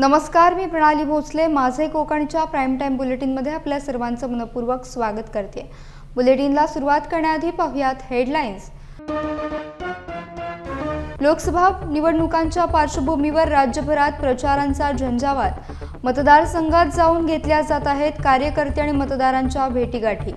नमस्कार मी प्रणाली भोसले. माझे कोकणच्या प्राईम टाईम बुलेटिनमध्ये आपल्या सर्वांचं मनपूर्वक स्वागत करते. बुलेटिनला सुरुवात करण्याआधी पाहुयात हेडलाईन्स लोकसभा निवडणुकांच्या पार्श्वभूमीवर राज्यभरात प्रचारांचा झंझावात. मतदारसंघात जाऊन घेतल्या जात आहेत कार्यकर्ते आणि मतदारांच्या भेटीगाठी.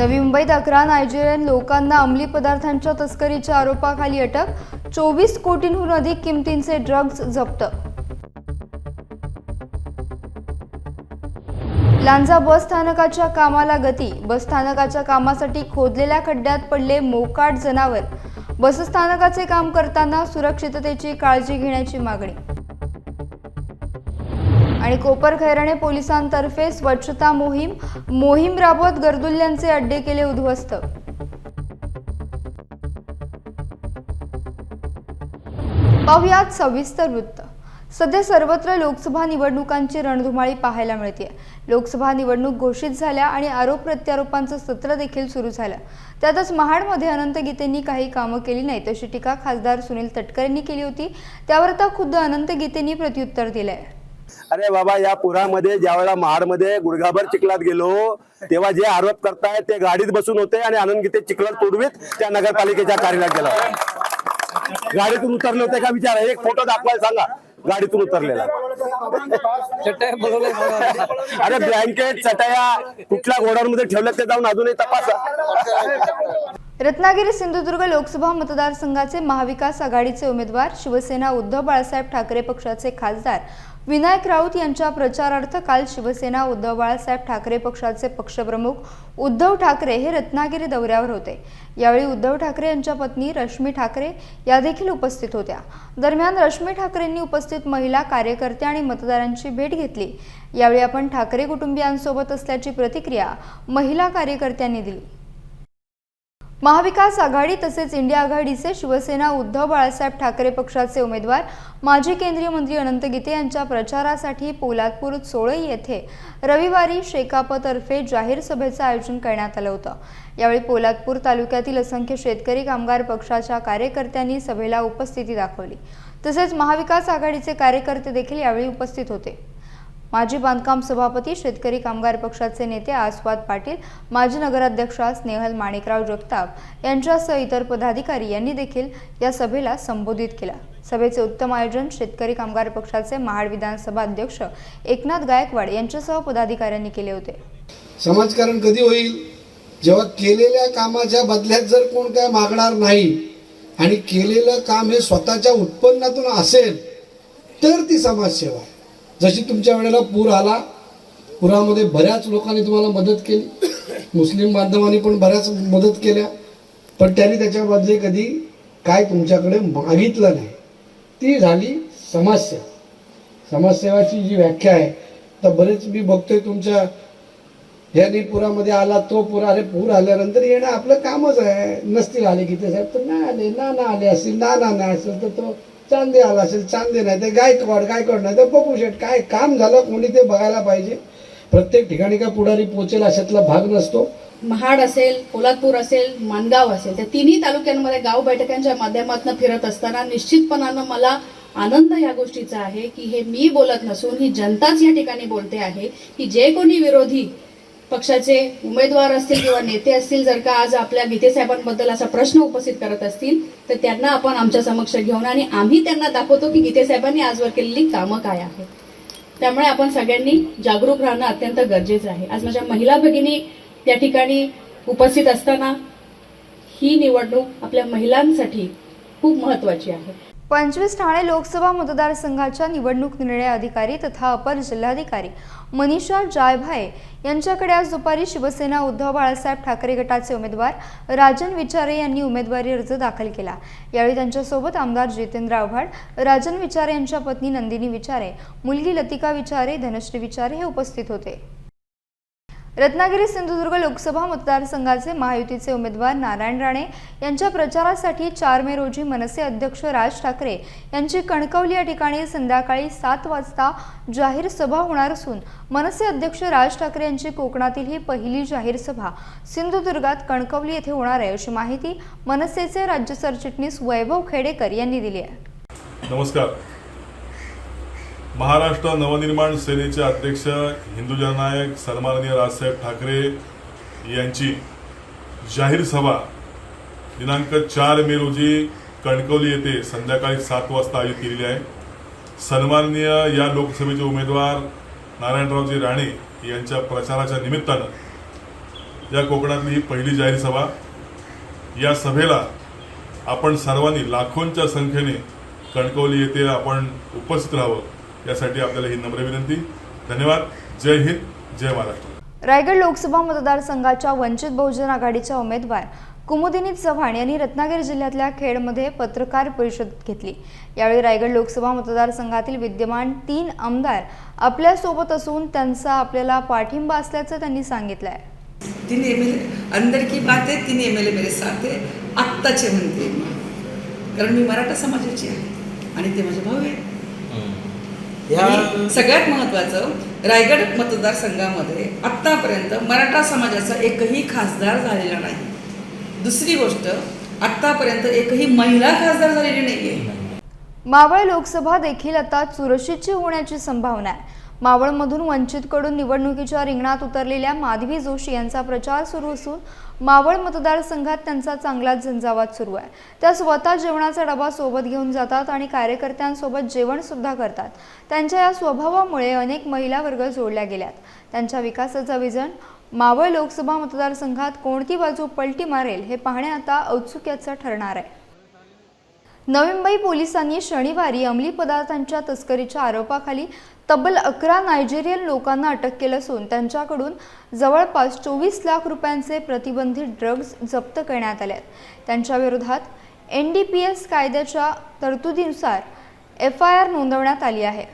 नवी मुंबईत अकरा नायजेरियन लोकांना अंमली पदार्थांच्या तस्करीच्या आरोपाखाली अटक चोवीस कोटींहून अधिक किमतींचे ड्रग्ज जप्त. लांजा बस स्थानकाच्या कामाला गती बस स्थानकाच्या कामासाठी खोदलेल्या खड्ड्यात पडले मोकाट जनावर. बसस्थानकाचे काम करताना सुरक्षिततेची काळजी घेण्याची मागणी. आणि कोपर खैरणे पोलिसांतर्फे स्वच्छता मोहीम मोहीम राबवत गर्दुल्ल्यांचे अड्डे केले उद्ध्वस्त. पाहुयात सविस्तर वृत्त. सध्या सर्वत्र लोकसभा निवडणुकांची रणधुमाळी पाहायला मिळते लोकसभा निवडणूक घोषित झाल्या आणि आरोप प्रत्यारोपांचं सत्र देखील सुरू झालं. त्यातच महाडमध्ये अनंत गीतेंनी काही कामं केली नाहीत अशी टीका खासदार सुनील तटकरेंनी केली होती. त्यावर आता खुद्द अनंत गीतेंनी प्रत्युत्तर दिलंय. अरे बाबा या पुरामध्ये ज्या वेळेला महाडमध्ये गुडघाभर चिखलात गेलो तेव्हा जे आरोप करतायत ते गाडीत बसून होते आणि आनंद गीते चिखलात तुडवीत त्या नगरपालिकेच्या कार्यालयात गेला. गाडीतून उतरले होते का विचार? एक फोटो दाखवायला सांगा. गाडीतून उतरलेला. अरे ब्लँकेट चटया कुठल्या गोडाऊनमध्ये ठेवल्यात ते जाऊन अजूनही तपासा. रत्नागिरी सिंधुदुर्ग लोकसभा मतदारसंघाचे महाविकास आघाडीचे उमेदवार शिवसेना उद्धव बाळासाहेब ठाकरे पक्षाचे खासदार विनायक राऊत यांच्या प्रचारार्थ काल शिवसेना उद्धव बाळासाहेब ठाकरे पक्षाचे पक्षप्रमुख उद्धव ठाकरे हे रत्नागिरी दौऱ्यावर होते. यावेळी उद्धव ठाकरे यांच्या पत्नी रश्मी ठाकरे या देखील उपस्थित होत्या. दरम्यान रश्मी ठाकरेंनी उपस्थित महिला कार्यकर्ते आणि मतदारांची भेट घेतली. यावेळी आपण ठाकरे कुटुंबियांसोबत असल्याची प्रतिक्रिया महिला कार्यकर्त्यांनी दिली. महाविकास आघाडी तसेच इंडिया आघाडीचे शिवसेना उद्धव बाळासाहेब ठाकरे पक्षाचे उमेदवार माजी केंद्रीय मंत्री अनंत गीते यांच्या प्रचारासाठी पोलादपूर सोळई येथे रविवारी शेकापतर्फे जाहीर सभेचं आयोजन करण्यात आलं होतं. यावेळी पोलादपूर तालुक्यातील असंख्य शेतकरी कामगार पक्षाच्या कार्यकर्त्यांनी सभेला उपस्थिती दाखवली. तसेच महाविकास आघाडीचे कार्यकर्ते देखील यावेळी उपस्थित होते. माजी बांधकाम सभापती शेतकरी कामगार पक्षाचे नेते आस्वाद पाटील माजी नगराध्यक्षा स्नेहल माणिकराव जगताप यांच्यासह इतर पदाधिकारी यांनी देखील या सभेला संबोधित केला. सभेचे उत्तम आयोजन शेतकरी कामगार पक्षाचे महाड विधानसभा अध्यक्ष एकनाथ गायकवाड यांच्यासह पदाधिकाऱ्यांनी केले होते. समाजकारण कधी होईल? जेव्हा केलेल्या कामाच्या बदल्यात जर कोण काय मागणार नाही आणि केलेलं काम हे स्वतःच्या उत्पन्नातून असेल तर ती समाजसेवा आहे. जशी तुमच्या वेळेला पूर आला पुरामध्ये बऱ्याच लोकांनी तुम्हाला मदत केली. मुस्लिम बांधवांनी पण बऱ्याच मदत केल्या. पण त्यांनी त्याच्याबद्दल कधी काय तुमच्याकडे मागितलं नाही. ती झाली समाजसेवा समाजसेवाची जी व्याख्या आहे तर बरेच मी बघतोय तुमच्या ह्यानी पुरामध्ये आला तो पूर अरे पूर आल्यानंतर येणं आपलं कामच आहे. नसतील आले की ते साहेब तर नाही आले ना ना आले असतील ना ना नाही असेल तर तो चांदे आला असेल चांदे नाही ते गायकवाड गायकवाड नाही तर बघू शेट काय काम झालं कोणी ते बघायला पाहिजे. प्रत्येक ठिकाणी का पुढारी पोचेल अशातला भाग नसतो. महाड असेल पोलादपूर असेल मानगाव असेल त्या तिन्ही तालुक्यांमध्ये गाव बैठकांच्या माध्यमातून फिरत असताना निश्चितपणानं मला आनंद या गोष्टीचा आहे की हे मी बोलत नसून ही जनताच या ठिकाणी बोलते आहे की जे कोणी विरोधी पक्षाचे उमेदवार असतील किंवा नेते असतील जर का आज आपल्या गीते साहेबांबद्दल असा प्रश्न उपस्थित करत असतील तर त्यांना आपण आमच्या समक्ष घेऊन आणि आम्ही त्यांना दाखवतो की गीते साहेबांनी आजवर केलेली कामं काय आहेत. त्यामुळे आपण सगळ्यांनी जागरूक राहणं अत्यंत गरजेचं आहे. आज माझ्या महिला भगिनी त्या ठिकाणी उपस्थित असताना ही निवडणूक आपल्या महिलांसाठी खूप महत्वाची आहे. पंचवीस ठाणे लोकसभा मतदारसंघाच्या निवडणूक निर्णय अधिकारी तथा अपर जिल्हाधिकारी मनीषा जायभाये यांच्याकडे आज दुपारी शिवसेना उद्धव बाळासाहेब ठाकरे गटाचे उमेदवार राजन विचारे यांनी उमेदवारी अर्ज दाखल केला. यावेळी त्यांच्यासोबत आमदार जितेंद्र आव्हाड राजन विचारे यांच्या पत्नी नंदिनी विचारे मुलगी लतिका विचारे धनश्री विचारे हे उपस्थित होते. रत्नागिरी सिंधुदुर्ग लोकसभा मतदारसंघाचे महायुतीचे उमेदवार नारायण राणे यांच्या प्रचारासाठी चार मे रोजी मनसे अध्यक्ष राज ठाकरे यांची कणकवली या ठिकाणी संध्याकाळी सात वाजता जाहीर सभा होणार असून मनसे अध्यक्ष राज ठाकरे यांची कोकणातील ही पहिली जाहीर सभा सिंधुदुर्गात कणकवली येथे होणार आहे अशी माहिती मनसेचे राज्य सरचिटणीस वैभव खेडेकर यांनी दिली आहे. नमस्कार. महाराष्ट्र नवनिर्माण सेनेचे अध्यक्ष हिंदू जननायक सन्माननीय राजसाहेब ठाकरे यांची जाहीर सभा दिनांक चार मे रोजी कणकवली येथे संध्याकाळी सात वाजता आयोजित केलेली आहे. सन्माननीय या लोकसभेचे उमेदवार नारायणरावजी राणे यांच्या प्रचाराच्या निमित्तानं या कोकणातली ही पहिली जाहीर सभा. या सभेला आपण सर्वांनी लाखोंच्या संख्येने कणकवली येथे आपण उपस्थित राहावं. यासाठी आपल्याला ही नम्र विनंती. धन्यवाद. जय हिंद जय महाराष्ट्र. रायगड लोकसभा मतदारसंघाच्या वंचित बहुजन आघाडीच्या उमेदवार कुमुदिनी चव्हाण यांनी रत्नागिरी जिल्ह्यातल्या खेडमध्ये पत्रकार परिषद घेतली. यावेळी रायगड लोकसभा मतदारसंघातील विद्यमान तीन आमदार आपल्यासोबत असून त्यांचा आपल्याला पाठिंबा असल्याचं त्यांनी सांगितलं आहे तीन एम एल अंदर की बात आहे तीन एम एल ए मेरे साथ आहे आत्ताचे म्हणते. कारण मी मराठा समाजाची आहे आणि ते माझे भाऊ आहे आणि सगळ्यात महत्वाचं रायगड मतदारसंघामध्ये आत्तापर्यंत मराठा समाजाचा एकही खासदार झालेला नाही. दुसरी गोष्ट आत्तापर्यंत एकही महिला खासदार झालेली नाही आहे मावळ लोकसभा देखील आता चुरशीची होण्याची संभावना आहे. मावळमधून वंचितकडून निवडणुकीच्या रिंगणात उतरलेल्या माधवी जोशी यांचा प्रचार सुरू असून मावळ मतदारसंघात त्यांचा चांगलाच झंझावात सुरू आहे. त्या स्वतः जेवणाचा डबा सोबत घेऊन जातात आणि कार्यकर्त्यांसोबत जेवण सुद्धा करतात. त्यांच्या या स्वभावामुळे अनेक महिला वर्ग जोडल्या गेल्यात. त्यांच्या विकासाचा विजन मावळ लोकसभा मतदारसंघात कोणती बाजू पलटी मारेल हे पाहणे आता औत्सुक्याचं ठरणार आहे. नवी मुंबई पोलिसांनी शनिवारी अंमली पदार्थांच्या तस्करीच्या आरोपाखाली तब्बल अकरा नायजेरियन लोकांना अटक केलं असून त्यांच्याकडून जवळपास चोवीस लाख रुपयांचे प्रतिबंधित ड्रग्ज जप्त करण्यात आले आहेत. त्यांच्या विरोधात एन डी पी एस कायद्याच्या तरतुदीनुसार एफ आय आर नोंदवण्यात आली आहे.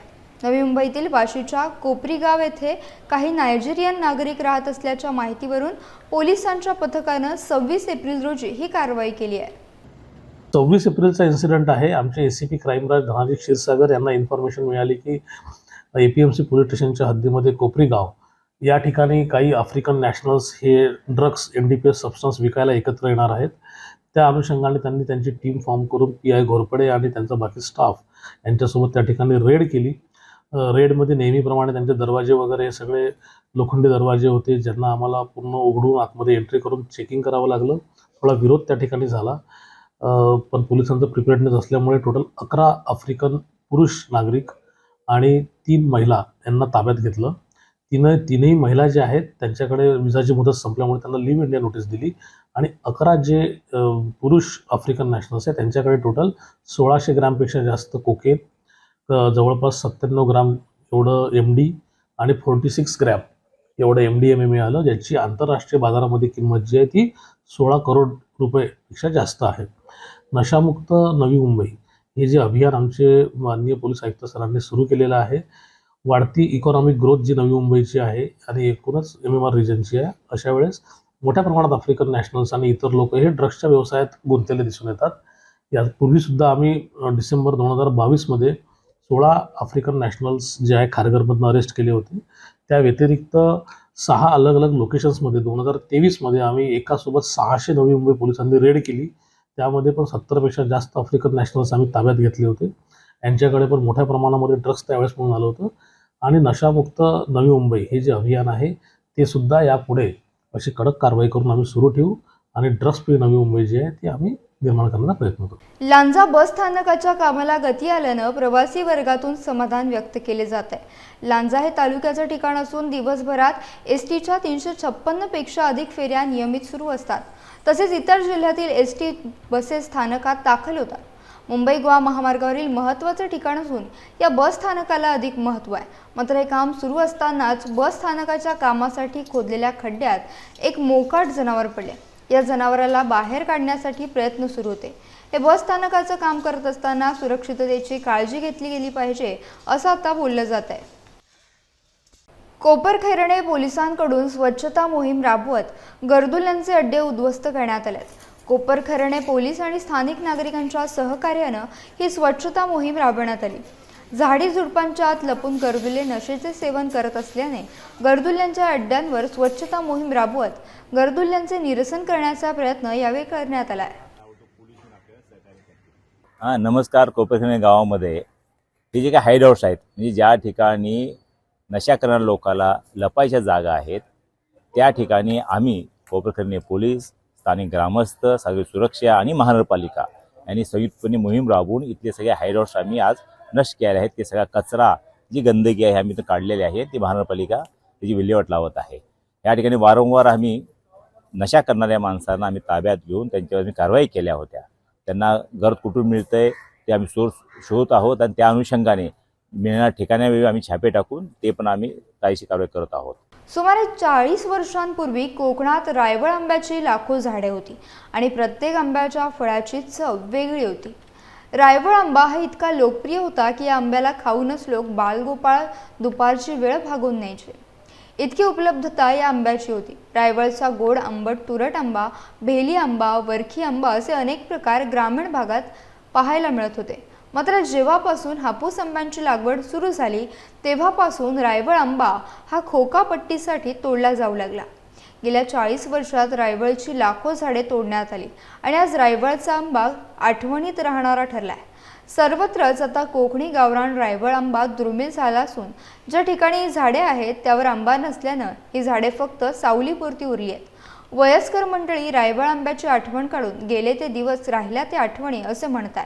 नवी मुंबईतील वाशीच्या कोपरीगाव येथे काही नायजेरियन नागरिक राहत असल्याच्या माहितीवरून पोलिसांच्या पथकानं सव्वीस एप्रिल रोजी ही कारवाई केली आहे. सव्वीस एप्रिलचा इन्सिडेंट आहे. आमचे A C P crime branch Dhanaji Kshirsagar यांना इन्फॉर्मेशन मिळाली की A P M C police स्टेशनच्या हद्दीमध्ये कोपरी गाव. या ठिकाणी काही आफ्रिकन नॅशनल्स हे drugs N D P S substance विकायला एकत्र येणार आहेत. त्या अनुषंगाने त्यांनी त्यांची टीम फॉर्म करून पी आय घोरपडे आणि त्यांचा बाकी स्टाफ यांच्यासोबत त्या ठिकाणी रेड केली. रेडमध्ये नेहमीप्रमाणे त्यांचे दरवाजे वगैरे हे सगळे लोखंडी दरवाजे होते. ज्यांना आम्हाला पूर्ण उघडून आतमध्ये एंट्री करून चेकिंग करावं लागलं. थोडा विरोध त्या ठिकाणी झाला. पण पोलिसांचं प्रिपेअर्डनेस असल्यामुळे टोटल अकरा आफ्रिकन पुरुष नागरिक आणि तीन महिला यांना ताब्यात घेतलं. तिनं तीनही महिला ज्या आहेत त्यांच्याकडे विजाची मुदत संपल्यामुळे त्यांना लिव्ह इंडिया नोटीस दिली आणि अकरा जे पुरुष आफ्रिकन नॅशनल्स आहेत त्यांच्याकडे टोटल सोळाशे ग्रॅमपेक्षा जास्त कोकेन जवळपास सत्त्याण्णव ग्राम एवढं एम डी आणि फोर्टी सिक्स ग्रॅम एवढं एम डी एम ए मिळालं ज्याची आंतरराष्ट्रीय बाजारामध्ये किंमत जी आहे ती सोळा करोड रुपयेपेक्षा जास्त आहे. नशामुक्त नवी मुंबई. हे जे अभियान आमचे माननीय पोलीस आयुक्त सरांनी सुरू केलेलं आहे वाढती इकॉनॉमिक ग्रोथ जी नवी मुंबईची आहे आणि एकूणच एम एम आर रिजनची आहे अशा वेळेस मोठ्या प्रमाणात आफ्रिकन नॅशनल्स आणि इतर लोक हे ड्रग्सच्या व्यवसायात गुंतलेले दिसून येतात. यापूर्वीसुद्धा आम्ही डिसेंबर दोन हजार बावीसमध्ये सोळा आफ्रिकन नॅशनल्स जे आहे खारघरमधनं अरेस्ट केले होते. त्या व्यतिरिक्त सहा अलग अलग लोकेशन्समध्ये दोन हजार तेवीसमध्ये आम्ही एकासोबत सहाशे नवी मुंबई पोलिसांनी रेड केली. त्यामध्ये पण सत्तरपेक्षा जास्त आफ्रिकन नॅशनल्स आम्ही ताब्यात घेतले होते. यांच्याकडे पण मोठ्या प्रमाणामध्ये ड्रग्स त्यावेळेस म्हणून आलं होतं. आणि नशामुक्त नवी मुंबई हे जे अभियान आहे ते सुद्धा यापुढे अशी कडक कारवाई करून आम्ही सुरू ठेवू. आणि ड्रग्स फ्री नवी मुंबई जी आहे ती आम्ही निर्माण करण्याचा प्रयत्न करू लांजा बस स्थानकाच्या कामाला गती आल्यानं प्रवासी वर्गातून समाधान व्यक्त केले जात आहे. लांजा हे तालुक्याचं ठिकाण असून दिवसभरात एस टीच्या तीनशे छप्पन्नपेक्षा अधिक फेऱ्या नियमित सुरू असतात. तसेच इतर जिल्ह्यातील एस टी बसेस स्थानकात दाखल होतात. मुंबई गोवा महामार्गावरील महत्त्वाचं ठिकाण असून या बस स्थानकाला अधिक महत्त्व आहे. मात्र हे काम सुरू असतानाच बस स्थानकाच्या कामासाठी खोदलेल्या खड्ड्यात एक मोकाट जनावर पडले. या जनावराला बाहेर काढण्यासाठी प्रयत्न सुरू होते. हे बस स्थानकाचं काम करत असताना सुरक्षिततेची काळजी घेतली गेली पाहिजे असं आता बोललं जात आहे. कोपरखैरणे पोलिसांकडून स्वच्छता मोहीम राबवत गर्दुल्यांचे अड्डे उद्ध्वस्त करण्यात आले कोपरखैरणे पोलीस आणि स्थानिक नागरिकांच्या सहकार्यानं ही स्वच्छता मोहीम राबवण्यात आली. झाडी झुडपांच्या आत लपून गर्दुले नशेचे सेवन करत असल्याने गर्दुल्यांच्या अड्ड्यांवर स्वच्छता मोहीम राबवत गर्दुल्यांचे निरसन करण्याचा प्रयत्न यावेळी करण्यात आला आहे हा नमस्कार कोपरखिने गावामध्ये. हे जे काही हाईडआउट्स आहेत म्हणजे ज्या ठिकाणी नशा करणाऱ्या लोकाला लपायच्या जागा आहेत त्या ठिकाणी आम्ही कोपरखिरणे पोलीस स्थानिक ग्रामस्थ सगळी सुरक्षा आणि महानगरपालिका यांनी संयुक्तपणे मोहीम राबवून इथले सगळे हाईडआउट्स आम्ही आज नष्ट केले आहेत. ते सगळा कचरा जी गंदगी आहे आम्ही इथं काढलेली आहे ती महानगरपालिका त्याची विल्हेवाट लावत आहे. या ठिकाणी वारंवार आम्ही नशा करणाऱ्या माणसांना आम्ही ताब्यात घेऊन त्यांच्यावर आम्ही कारवाई केल्या होत्या. त्यांना घर कुठून मिळतंय ते आम्ही सोर्स शोधत आहोत आणि त्या अनुषंगाने मिळणाऱ्या ठिकाण्यावेळी आम्ही छापे टाकून ते पण आम्ही काहीशी कारवाई करत आहोत. सुमारे चाळीस वर्षांपूर्वी कोकणात रायवळ आंब्याची लाखो झाडे होती आणि प्रत्येक आंब्याच्या फळाची चव वेगळी होती. रायवळ आंबा हा इतका लोकप्रिय होता की या आंब्याला खाऊनच लोक बालगोपाळ दुपारची वेळ भागून न्यायचे. इतकी उपलब्धता या आंब्याची होती. रायवळचा गोड आंबट तुरट आंबा भेली आंबा वरखी आंबा असे अनेक प्रकार ग्रामीण भागात पाहायला मिळत होते. मात्र जेव्हापासून हापूस आंब्यांची लागवड सुरू झाली तेव्हापासून रायवळ आंबा हा खोका पट्टीसाठी तोडला जाऊ लागला. गेल्या चाळीस वर्षात रायवळची लाखो झाडे तोडण्यात आली आणि आज रायवळचा आंबा आठवणीत राहणारा ठरला आहे सर्वत्रच आता कोकणी गावरान रायवळ आंबा दुर्मिळ झाला असून ज्या ठिकाणी झाडे आहेत त्यावर आंबा नसल्यानं ही झाडे फक्त सावलीपुरती उरली आहेत. वयस्कर मंडळी रायवळ आंब्याची आठवण काढून गेले ते दिवस राहिल्या ते आठवणी असे म्हणतात